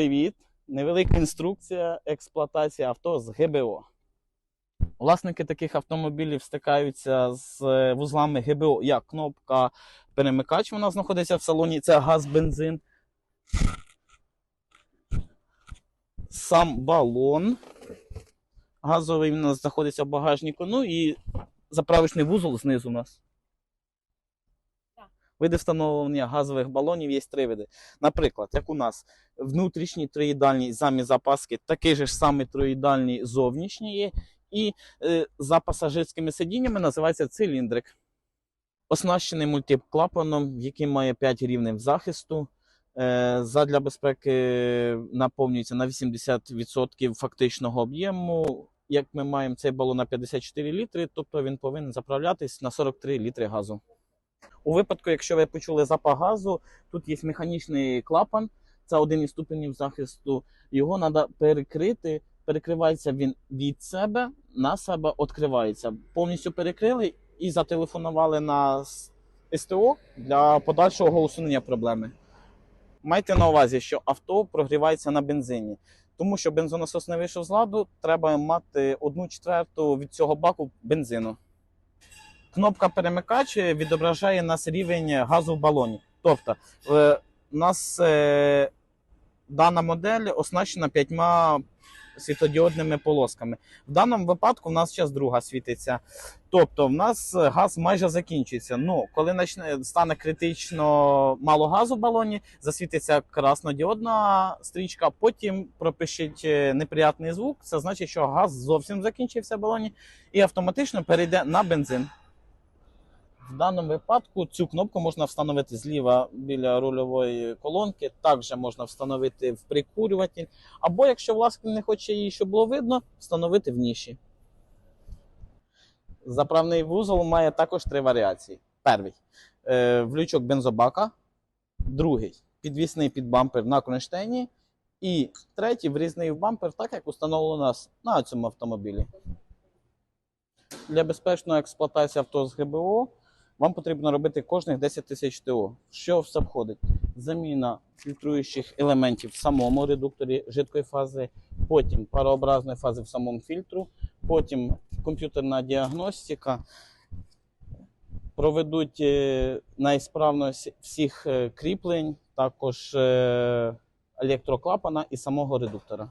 Привіт! Невелика інструкція експлуатації авто з ГБО. Власники таких автомобілів стикаються з е, вузлами ГБО, як кнопка перемикач, вона знаходиться в салоні, це газ, бензин. Сам балон газовий у нас знаходиться в багажнику. Ну і заправочний вузол знизу у нас. Види встановлення газових балонів є три види. Наприклад, як у нас внутрішній троїдальний замість запаски, такий ж самий троїдальний зовнішній є, і е, за пасажирськими сидіннями називається циліндрик. Оснащений мультиклапаном, який має 5 рівнів захисту. Е, задля безпеки наповнюється на 80% фактичного об'єму. Як ми маємо цей балон на 54 літри, тобто він повинен заправлятись на 43 літри газу. У випадку, якщо ви почули запах газу, тут є механічний клапан, це один із ступенів захисту. Його треба перекрити. Перекривається він від себе на себе відкривається. Повністю перекрили і зателефонували на СТО для подальшого усунення проблеми. Майте на увазі, що авто прогрівається на бензині. Тому що бензонасос не вийшов з ладу, треба мати одну четверту від цього баку бензину. Кнопка перемикач відображає нас рівень газу в балоні. Тобто, е, у нас е, дана модель оснащена п'ятьма світодіодними полосками. В даному випадку в нас зараз друга світиться. Тобто, в нас газ майже закінчується. Ну, коли стане критично мало газу в балоні, засвітиться краснодіодна стрічка, потім пропишіть е, неприятний звук. Це значить, що газ зовсім закінчився в балоні і автоматично перейде на бензин. В даному випадку цю кнопку можна встановити зліва біля рульової колонки, також можна встановити в прикурюватель, або якщо власник не хоче її, щоб було видно, встановити в ніші. Заправний вузол має також три варіації. Перший е, влючок бензобака, другий підвісний підбампер на кронштейні, і третій врізний в бампер, так як установлено на цьому автомобілі. Для безпечної експлуатації авто з ГБО вам потрібно робити кожних 10 тисяч ТО. Що все входить? Заміна фільтруючих елементів в самому редукторі жидкої фази, потім парообразної фази в самому фільтру, потім комп'ютерна діагностика. Проведуть е, на всіх е, кріплень, також е, електроклапана і самого редуктора.